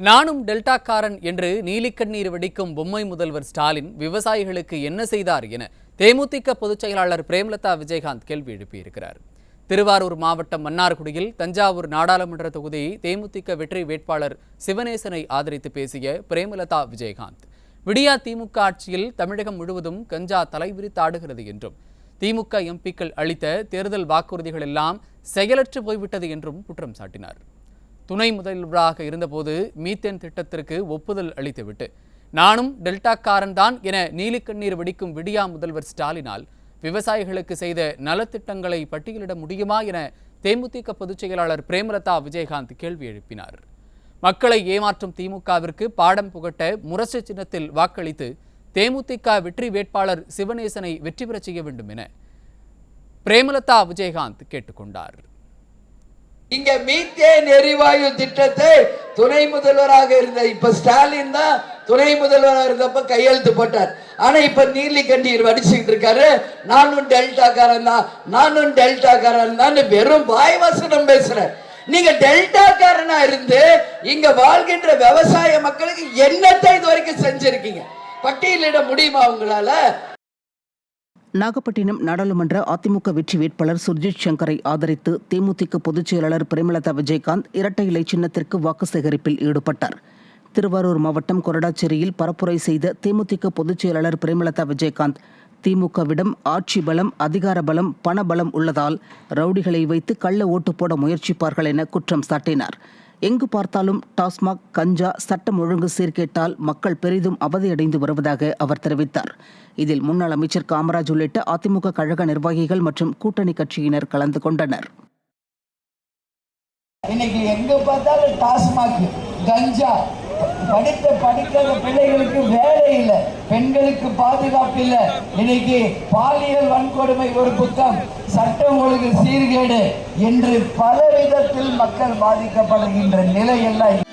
நானும் டெல்டாக்காரன் என்று நீலிக்கண்ணீர் வெடிக்கும் பொம்மை முதல்வர் ஸ்டாலின் விவசாயிகளுக்கு என்ன செய்தார் என தேமுதிக பொதுச் செயலாளர் பிரேமலதா விஜயகாந்த் கேள்வி எழுப்பியிருக்கிறார். திருவாரூர் மாவட்டம் மன்னார்குடியில் தஞ்சாவூர் நாடாளுமன்ற தொகுதி தேமுதிக வெற்றி வேட்பாளர் சிவனேசனை ஆதரித்து பேசிய பிரேமலதா விஜயகாந்த் விடியா திமுக ஆட்சியில் தமிழகம் முழுவதும் கஞ்சா தலைவிரித்தாடுகிறது என்றும் திமுக எம்பிக்கள் அளித்த தேர்தல் வாக்குறுதிகள் எல்லாம் செயலற்று போய்விட்டது என்றும் குற்றம் சாட்டினார். துணை முதல்வராக இருந்தபோது மீத்தேன் திட்டத்திற்கு ஒப்புதல் அளித்துவிட்டு நானும் டெல்டாக்காரன் தான் என நீலிக்கண்ணீர் வெடிக்கும் விடியா முதல்வர் ஸ்டாலினால் விவசாயிகளுக்கு செய்த நலத்திட்டங்களை பட்டியலிட முடியுமா என தேமுதிக பொதுச் செயலாளர் பிரேமலதா விஜயகாந்த் கேள்வி எழுப்பினார். மக்களை ஏமாற்றும் திமுகவிற்கு பாடம் புகட்ட முரசு சின்னத்தில் வாக்களித்து தேமுதிக வெற்றி வேட்பாளர் சிவனேசனை வெற்றி பெறச் செய்ய வேண்டும் என பிரேமலதா விஜயகாந்த் கேட்டுக்கொண்டார். இங்க மீத்தேன் எரிவாயு திட்டத்தை துணை முதல்வராக இருந்த இப்ப ஸ்டாலின் தான் துணை முதல்வராக இருந்தப்ப கையெழுத்து போட்டார். ஆனா இப்ப நீலி கண்ணீர் வடிச்சுக்கிட்டு இருக்காரு. நானும் டெல்டாக்காரன் தான். நானும் டெல்டாக்காரன் தான். வெறும் வாய் வசனம் பேசுறேன். நீங்க டெல்டாக்காரனா இருந்து இங்க வாழ்கின்ற விவசாய மக்களுக்கு என்னத்தை இது வரைக்கும் செஞ்சிருக்கீங்க? பட்டியலிட முடியுமா உங்களால? நாகப்பட்டினம் நாடாளுமன்ற அதிமுக வெற்றி வேட்பாளர் சுர்ஜித் சங்கரை ஆதரித்து தேமுதிக பொதுச் செயலாளர் பிரேமலதா விஜயகாந்த் இரட்டை இலை சின்னத்திற்கு வாக்கு சேகரிப்பில் ஈடுபட்டார். திருவாரூர் மாவட்டம் கொரடாச்சேரியில் பரப்புரை செய்த தேமுதிக பொதுச் செயலாளர் பிரேமலதா விஜயகாந்த் திமுகவிடம் ஆட்சி பலம் அதிகார பலம் பண பலம் உள்ளதால் ரவுடிகளை வைத்து கள்ள ஓட்டு போட முயற்சிப்பார்கள் என குற்றம் சாட்டினார். எங்கு பார்த்தாலும் டாஸ்மாக் கஞ்சா சட்டம் ஒழுங்கு சீர்கேட்டால் மக்கள் பெரிதும் அவதியடைந்து வருவதாக அவர் தெரிவித்தார். இதில் முன்னாள் அமைச்சர் காமராஜ் உள்ளிட்ட அதிமுக கழக நிர்வாகிகள் மற்றும் கூட்டணி கட்சியினர் கலந்து கொண்டனர். இன்னைக்கு எங்க பார்த்தாலும் டாஸ்மாக் கஞ்சா படித்த படிக்காத பிள்ளைகளுக்கு வேலை இல்லை. பெண்களுக்கு பாதுகாப்பு இல்லை. இன்னைக்கு பாலியல் வன்கொடுமை ஒரு புத்தம் சட்டம் ஒழுங்கு சீர்கேடு என்று பல விதத்தில் மக்கள் பாதிக்கப்படுகின்ற நிலை எல்லாம்